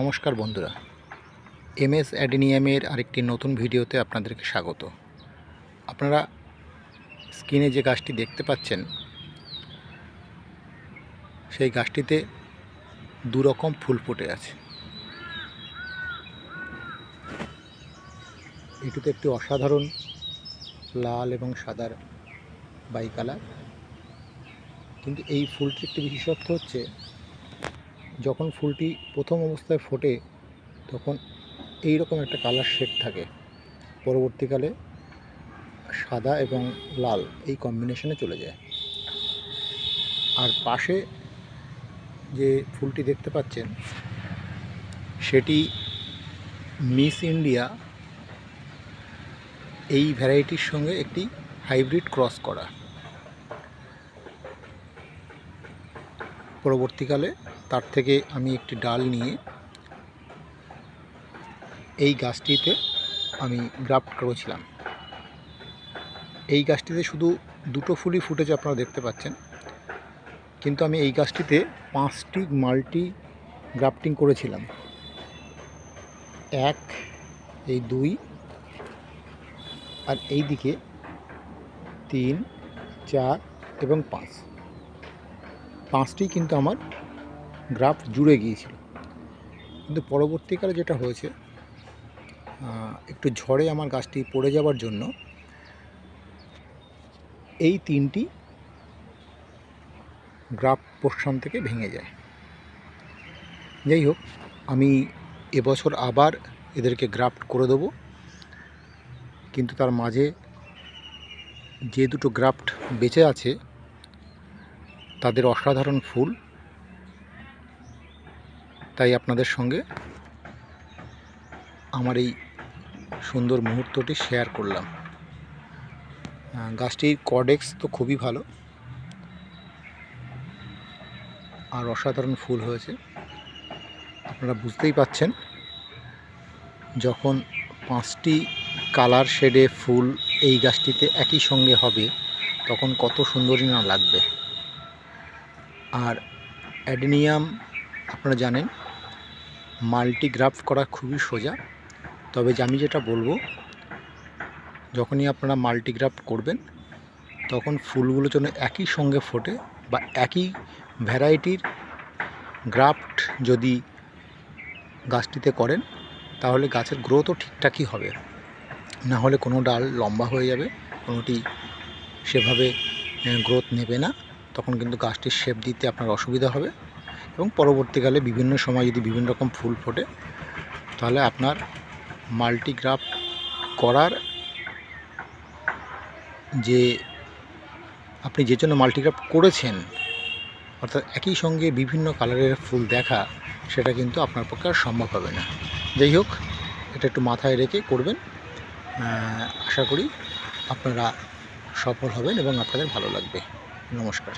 নমস্কার বন্ধুরা। M S অ্যাডিনিয়ামের আরেকটি নতুন ভিডিওতে আপনাদেরকে স্বাগত। আপনারা স্ক্রিনে যে গাছটি দেখতে পাচ্ছেন, সেই গাছটিতে দু রকম ফুল ফুটে আছে। এটিতে একটি অসাধারণ লাল এবং সাদার বাই কালার। কিন্তু এই ফুলটির একটি বিশেষত্ব হচ্ছে যখন ফুলটি প্রথম অবস্থায় ফোটে, তখন এই রকম একটা কালার শেড থাকে। পরবর্তীকালে সাদা এবং লাল এই কম্বিনেশনে চলে যায়। আর পাশে যে ফুলটি দেখতে পাচ্ছেন, সেটি মিস ইন্ডিয়া এই ভ্যারাইটির সঙ্গে একটি হাইব্রিড ক্রস করা। পরবর্তীকালে তার থেকে আমি একটি ডাল নিয়ে এই গাছটিতে আমি গ্রাফট করেছিলাম। এই গাছটিতে শুধু দুটো ফুলই ফুটেছে আপনারা দেখতে পাচ্ছেন, কিন্তু আমি এই গাছটিতে পাঁচটি মাল্টি গ্রাফটিং করেছিলাম। এক, এই দুই, আর এই দিকে তিন, চার এবং পাঁচ। পাঁচটি কিন্তু আমার গ্রাফ জুড়ে গিয়েছিল। কিন্তু পরবর্তীকালে যেটা হয়েছে একটু ঝড়ে আমার গাছটি পড়ে যাওয়ার জন্য এই তিনটি গ্রাফ পোর্শন থেকে ভেঙে যায়। যাই হোক আমি এবছর আবার এদেরকে গ্রাফট করে দেবো। কিন্তু তার মাঝে যে দুটো গ্রাফট বেঁচে আছে তাদের অসাধারণ ফুল। তাই আপনাদের সঙ্গে আমার এই সুন্দর মুহূর্তটি শেয়ার করলাম। গাছটির কডেক্স তো খুবই ভালো। আর অসাধারণ ফুল হয়েছে। আপনারা বুঝতেই পাচ্ছেন, যখন পাঁচটি কালার শেডে ফুল এই গাছটিতে একই সঙ্গে হবে, তখন কত সুন্দরই না লাগবে। আর অ্যাডেনিয়াম আপনারা জানেন মাল্টিগ্রাফ করা খুবই সোজা। তবে আমি যেটা বলব, যখনই আপনারা মাল্টিগ্রাফ করবেন, তখন ফুলগুলো যেন একই সঙ্গে ফোটে বা একই ভ্যারাইটির গ্রাফট যদি গাছটিতে করেন, তাহলে গাছের গ্রোথও ঠিকঠাকই হবে। না হলে কোনো ডাল লম্বা হয়ে যাবে, কোনোটি সেভাবে গ্রোথ নেবে না। তখন কিন্তু গাছটির শেপ দিতে আপনার অসুবিধা হবে এবং পরবর্তীকালে বিভিন্ন সময় যদি বিভিন্ন রকম ফুল ফোটে, তাহলে আপনার মাল্টিগ্রাফ করার যে আপনি যে জন্য মাল্টিগ্রাফ করেছেন, অর্থাৎ একই সঙ্গে বিভিন্ন কালারের ফুল দেখা, সেটা কিন্তু আপনার পক্ষে আর সম্ভব হবে না। যাই হোক, এটা একটু মাথায় রেখে করবেন। আশা করি আপনারা সফল হবেন এবং আপনাদের ভালো লাগবে। নমস্কার।